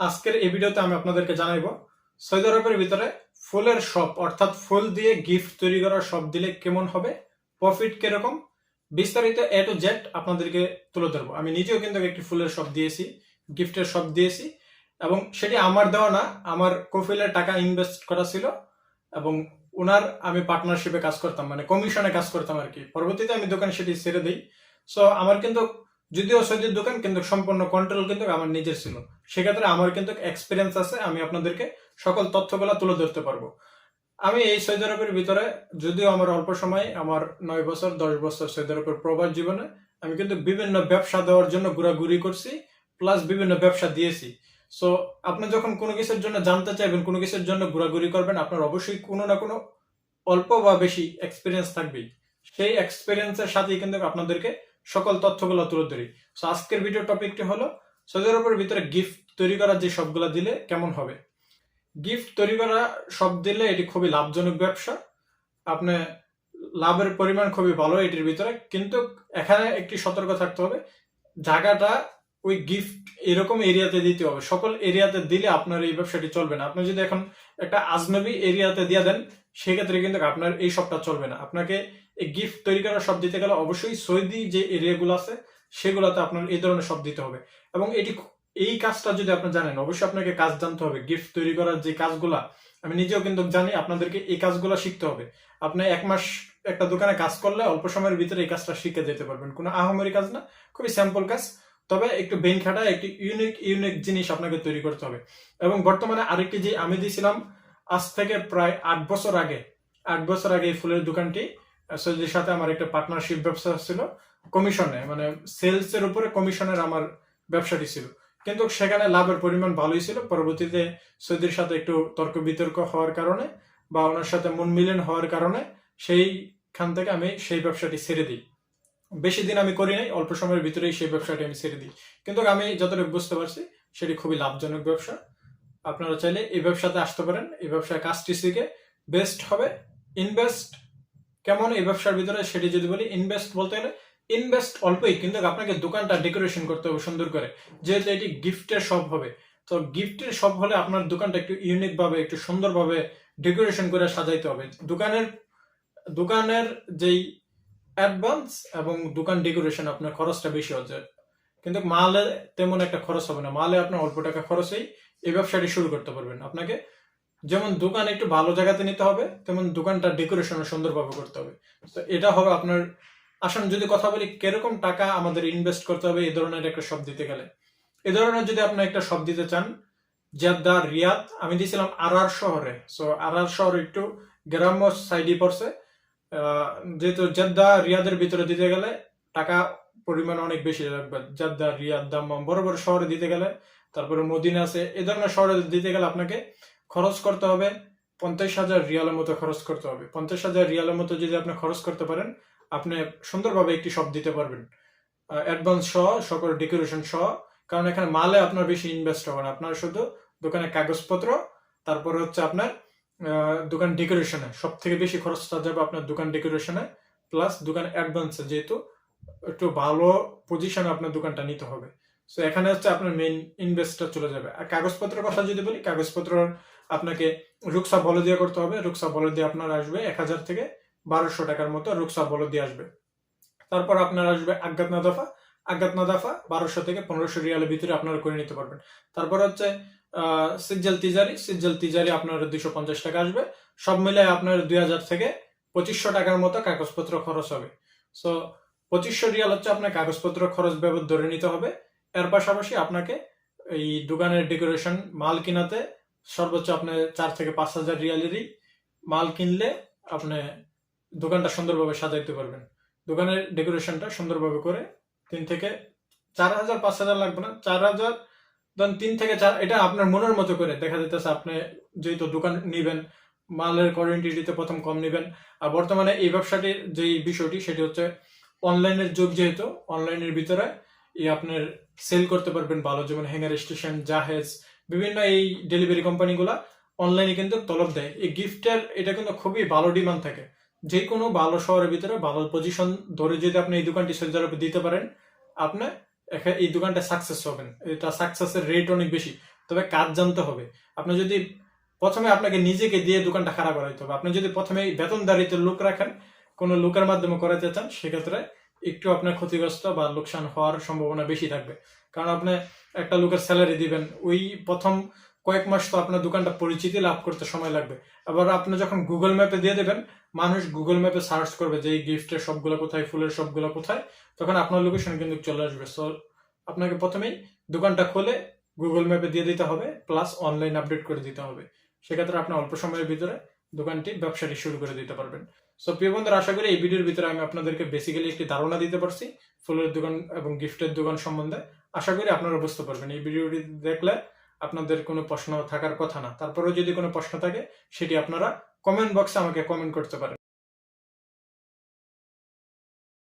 আজকের এই ভিডিওতে আমি আপনাদেরকে জানাইব, সৌদি আরবের ভিতরে ফুলের শপ অর্থাৎ ফুল দিয়ে গিফট তৈরি করার শপ দিলে কেমন হবে প্রফিট কীরকম, বিস্তারিত এ টু জেড আপনাদেরকে তুলে ধরবো। আমি নিজেও কিন্তু একটি ফুলের শপ দিয়েছি গিফটের শপ দিয়েছি, এবং সেটি আমার দেওয়া না, আমার কফিলের টাকা ইনভেস্ট করা ছিল, এবং ওনার আমি পার্টনারশিপে কাজ করতাম মানে কমিশনে কাজ করতাম আর কি। পরবর্তীতে আমি দোকান সেটি ছেড়ে দিই। সো আমার কিন্তু যদিও সৌদির দোকান কিন্তু সম্পূর্ণ কন্ট্রোল কিন্তু আমার নিজের ছিল। সেক্ষেত্রে আমার কিন্তু এক্সপিরিয়েন্স আছে, আমি আপনাদেরকে সকল তথ্যগুলো তুলে ধরতে পারব। আমি এই সৌদি আরবের ভিতরে, যদিও আমার অল্প সময়, আমার নয় বছর, দশ বছর সৌদি আরবের প্রবাস জীবনে, আমি কিন্তু বিভিন্ন ব্যবসা দেওয়ার জন্য ঘোরাঘুরি করছি প্লাস বিভিন্ন ব্যবসা দিয়েছি। সো আপনি যখন কোনো কিছুর জন্য জানতে চাইবেন, কোনো কিছুর জন্য ঘোরাঘুরি করবেন, আপনার অবশ্যই কোনো না কোনো অল্প বা বেশি এক্সপিরিয়েন্স থাকবেই। সেই এক্সপিরিয়েন্সের সাথেই কিন্তু আপনাদেরকে সকল তথ্যগুলো তুলে ধরি। সো আজকের ভিডিও টপিকটি হলো সৌদি আরবের ভিতরে গিফট তৈরি করার যে সবগুলো দিলে কেমন হবে। গিফট তৈরি করা সব দিলে এটি খুবই লাভজনক ব্যবসা। আপনি লাভের পরিমাণ খুবই ভালো এটির ভিতরে, কিন্তু এখানে একটি সতর্ক থাকতে হবে, জায়গাটা ওই গিফট এরকম এরিয়াতে দিতে হবে। সকল এরিয়াতে দিলে আপনার এই ব্যবসাটি চলবে না। আপনি যদি এখন একটা আজনবী এরিয়াতে দিয়ে দেন, সেক্ষেত্রে কিন্তু আপনার এই সবটা চলবে না। আপনাকে এই গিফট তৈরি করার সব দিতে গেলে অবশ্যই সৌদি যে এরিয়াগুলো আছে, সেগুলোতে আপনার এই ধরনের সব দিতে হবে। এবং এটি এই কাজটা যদি আপনি জানেন, অবশ্যই আপনাকে কাজ জানতে হবে। গিফট তৈরি করার যে কাজগুলা, আমি নিজেও কিন্তু জানি আপনাদেরকে এই কাজগুলো শিখতে হবে। আপনি এক মাস একটা দোকানে কাজ করলে অল্প সময়ের ভিতরে এই কাজটা শিখে যেতে পারবেন। কোনো আহামরি কাজ না, খুবই স্যাম্পল কাজ। তবে একটু বেন খাটা একটি ইউনিক ইউনিক জিনিস আপনাকে তৈরি করতে হবে। এবং বর্তমানে আরেকটি যে আমি দিয়েছিলাম, আজ থেকে প্রায় আট বছর আগে, আট বছর আগে এই ফুলের দোকানটি সৌদির সাথে আমার একটা পার্টনারশিপ ব্যবসা ছিল, কমিশনে মানে সেলস এর উপরে কমিশনের আমার ব্যবসাটি ছিল। কিন্তু সেখানে লাভের পরিমাণ ভালোই ছিল, পরবর্তীতে সৌদির সাথে একটু তর্ক বিতর্ক হওয়ার কারণে বা ওনার সাথে মন মিলন হওয়ার কারণে সেইখান থেকে আমি সেই ব্যবসাটি ছেড়ে দিই। বেশি দিন আমি করি নাই, অল্প সময়ের ভিতরেই সেই ব্যবসাটি আমি ছেড়ে দিই। কিন্তু আমি যতটুকু বুঝতে পারছি, সেটি খুবই লাভজনক ব্যবসা। আপনারা চাইলে এই ব্যবসাতে আসতে পারেন, এই ব্যবসায় কাজটি শিখে বেস্ট হবে ইনভেস্ট কেমন এই ব্যবসার ভিতরে সেটি যদি বলি ইনভেস্ট বলতে গেলে ইনভেস্ট অল্পই, কিন্তু আপনাকে দোকানটা ডেকোরেশন করতে হবে সুন্দর করে। যেহেতু এটি গিফটের শপ হবে, তো গিফটের শপ হলে আপনার দোকানটা একটু ইউনিক ভাবে, একটু সুন্দরভাবে ডেকোরেশন করে সাজাইতে হবে। দোকানের দোকানের যেই অ্যাডভান্স এবং দোকান ডেকোরেশন আপনার খরচটা বেশি হচ্ছে। কিন্তু মালে তেমন একটা খরচ হবে না। মালে আপনার অল্প টাকা খরচেই এই ব্যবসাটি শুরু করতে পারবেন। আপনাকে যেমন দোকান একটু ভালো জায়গাতে নিতে হবে, তেমন দোকানটা ডেকোরেশন সুন্দরভাবে করতে হবে। তো এটা হবে আপনার, আসুন যদি কথা বলি, কীরকম টাকা আমাদের ইনভেস্ট করতে হবে, এই ধরনের একটা শপ দিতে গেলে। এই ধরনের যদি আপনি একটা শপ দিতে চান, জেদ্দা, রিয়াদ, আমি দিয়েছিলাম আরআর শহরে। সো আরআর শহর একটু গ্রাম্য সাইডে পড়ছে। যেহেতু জেদ্দা, রিয়াদের ভিতরে দিতে গেলে টাকা পরিমাণ অনেক বেশি লাগবে। জেদ্দা, রিয়াদ, দাম্মাম বড় বড় শহরে দিতে গেলে, তারপরে মদিনা আছে, এই ধরনের শহরে দিতে গেলে আপনাকে খরচ করতে হবে পঞ্চাশ হাজার রিয়ালের মতো খরচ করতে হবে। পঞ্চাশ হাজার রিয়ালের মতো যদি আপনি খরচ করতে পারেন, আপনি সুন্দরভাবে একটি শপ দিতে পারবেন। অ্যাডভান্স সহ, সকল ডেকোরেশন সহ, কারণ এখানে মালে আপনার বেশি ইনভেস্ট হবে না। আপনার শুধু দোকানের কাগজপত্র, তারপরে হচ্ছে আপনার দোকান ডেকোরেশনে সব থেকে বেশি খরচটা যাবে আপনার দোকান ডেকোরেশনে প্লাস দোকান অ্যাডভান্সে যেহেতু একটু ভালো পজিশনে আপনার দোকানটা নিতে হবে। সো এখানে হচ্ছে আপনার মেইন ইনভেস্টটা চলে যাবে। আর কাগজপত্রের কথা যদি বলি কাগজপত্র আপনাকে রুকসা বলে দিয়ে করতে হবে। রুকসা বলে দিয়ে আপনার আসবে এক হাজার থেকে বারোশো টাকার মতো রুকসা বলে দিয়ে আসবে। তারপর আপনার আসবে আজ্ঞাত নাদাফা আজ্ঞাত নাদাফা বারোশো থেকে পনেরোশো রিয়ালের ভিতরে আপনারা করে নিতে পারবেন। তারপর হচ্ছে সিজ্জাল তিজারি। সিজ্জাল তিজারি আপনার দুইশো পঞ্চাশ টাকা আসবে। সব মিলে আপনার দুই হাজার থেকে পঁচিশশো টাকার মতো কাগজপত্র খরচ হবে। সো পঁচিশশো রিয়াল হচ্ছে আপনার কাগজপত্র খরচ বাবদ ধরে নিতে হবে। এর পাশাপাশি আপনাকে এই দোকানের ডেকোরেশন মাল কিনাতে সর্বোচ্চ আপনার চার থেকে পাঁচ হাজার রিয়ালেরই মাল কিনলে আপনি দোকানটা সুন্দরভাবে সাজাইতে পারবেন। দোকানের ডেকোরেশনটা সুন্দরভাবে করে তিন থেকে চার হাজার, পাঁচ হাজার লাগবে না, চার হাজার, ধরেন তিন থেকে চার, এটা আপনার মনের মতো করে দেখা যেতেছে আপনি যেহেতু দোকান নিবেন, মালের কোয়ান্টিটিতে প্রথম কম নেবেন, আর বর্তমানে এই ব্যবসাটির যেই বিষয়টি, সেটি হচ্ছে অনলাইনের যুগ যেহেতু, অনলাইনের ভিতরে আপনার সেল করতে পারবেন ভালো, যেমন হ্যাঙ্গার স্টেশন জাহেজ বিভিন্ন এই ডেলিভারি কোম্পানিগুলা অনলাইনে কিন্তু তলব দেয়। এই গিফটের এটা কিন্তু খুবই ভালো ডিমান্ড থাকে। যে কোনো ভালো শহরের ভিতরে ভালো পজিশন ধরে যদি আপনি এই দোকানটি সৌদি আরবে দিতে পারেন, আপনি এই দোকানটা সাকসেস হবেন। এটা সাকসেসের রেট অনেক বেশি। তবে কাজ জানতে হবে। আপনি যদি প্রথমে আপনাকে নিজেকে দিয়ে দোকানটা খারাপ করাইতে হবে। আপনি যদি প্রথমে বেতনদারিতে লোক রাখেন, কোনো লোকের মাধ্যমে করাতে চান, সেক্ষেত্রে একটু আপনার ক্ষতিগ্রস্ত বা লোকসান হওয়ার সম্ভাবনা বেশি থাকবে। কারণ আপনি একটা লোকের স্যালারি দিবেন, ওই প্রথম কয়েক মাস তো আপনার দোকানটা পরিচিতি লাভ করতে সময় লাগবে। আবার আপনি যখন গুগল ম্যাপে দিয়ে দেবেন, মানুষ গুগল ম্যাপে সার্চ করবে যে এই গিফটের সবগুলো কোথায়, ফুলের সবগুলো কোথায়, তখন আপনার লোকেশন কিন্তু চলে আসবে। সো আপনাকে প্রথমেই দোকানটা খুলে গুগল ম্যাপে দিয়ে দিতে হবে প্লাস অনলাইন আপডেট করে দিতে হবে। সেক্ষেত্রে আপনি অল্প সময়ের ভিতরে দোকানটি ব্যবসাটি শুরু করে দিতে পারবেন। সো প্রিয় বন্ধুরা, আশা করি এই ভিডিওর ভিতরে আমি আপনাদেরকে বেসিক্যালি একটি ধারণা দিতে পারছি, ফুলের দোকান এবং গিফটের দোকান সম্বন্ধে। আশা করি আপনারা বুঝতে পারবেন। এই ভিডিওটি দেখলে আপনাদের কোনো প্রশ্ন থাকার কথা না। তারপরেও যদি কোনো প্রশ্ন থাকে, সেটি আপনারা কমেন্ট বক্সে আমাকে কমেন্ট করতে পারেন।